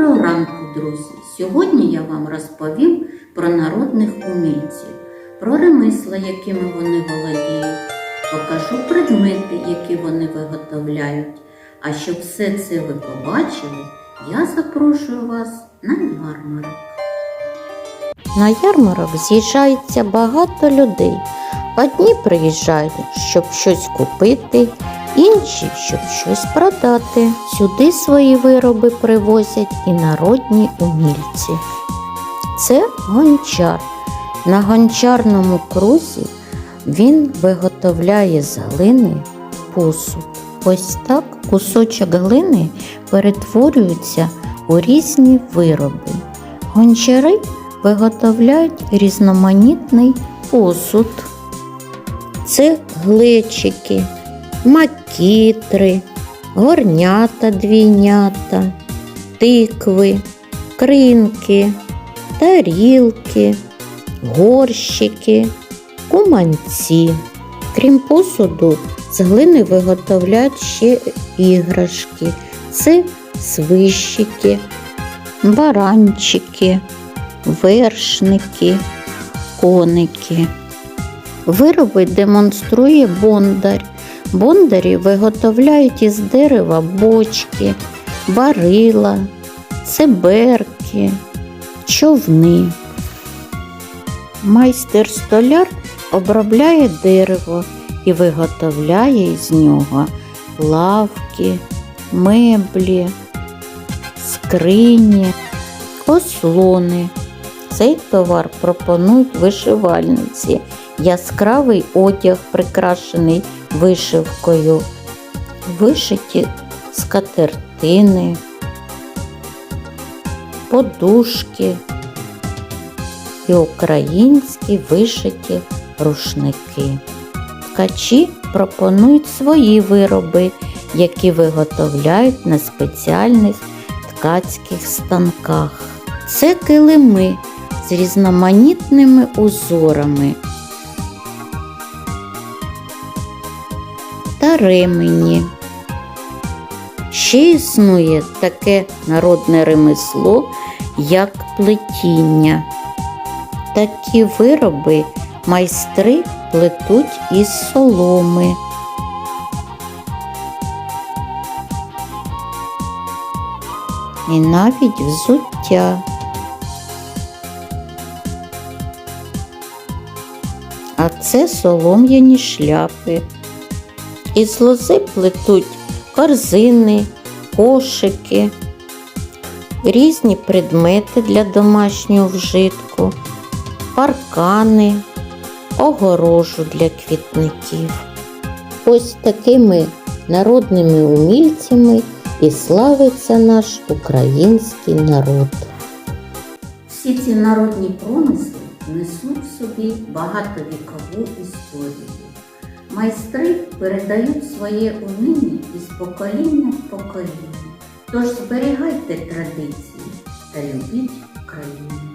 Доброго ранку, друзі! Сьогодні я вам розповім про народних умільців, про ремесла, якими вони володіють, покажу предмети, які вони виготовляють. А щоб все це ви побачили, я запрошую вас на ярмарок. На ярмарок з'їжджається багато людей. Одні приїжджають, щоб щось купити, інші, щоб щось продати. Сюди свої вироби привозять і народні умільці. Це гончар. На гончарному крузі він виготовляє з глини посуд. Ось так кусочок глини перетворюється у різні вироби. Гончари виготовляють різноманітний посуд. Це глечики, макітри, горнята двійнята, тикви, кринки, тарілки, горщики, куманці. Крім посуду, з глини виготовляють ще іграшки. Це свищики, баранчики, вершники, коники. Вироби демонструє бондар. Бондарі виготовляють із дерева бочки, барила, циберки, човни. Майстер-столяр обробляє дерево і виготовляє із нього лавки, меблі, скрині, ослони. Цей товар пропонують вишивальниці, яскравий одяг, прикрашений вишивкою, вишиті скатертини, подушки і українські вишиті рушники. Ткачі пропонують свої вироби, які виготовляють на спеціальних ткацьких станках. Це килими з різноманітними узорами та ремені. Ще існує таке народне ремесло, як плетіння. Такі вироби майстри плетуть із соломи. І навіть взуття. А це солом'яні шляпи. Із лози плетуть корзини, кошики, різні предмети для домашнього вжитку, паркани, огорожу для квітників. Ось такими народними умільцями і славиться наш український народ. Всі ці народні промисли несуть в собі багатовікову історію. Майстри передають своє уміння із покоління в покоління. Тож зберігайте традиції та любіть Україну.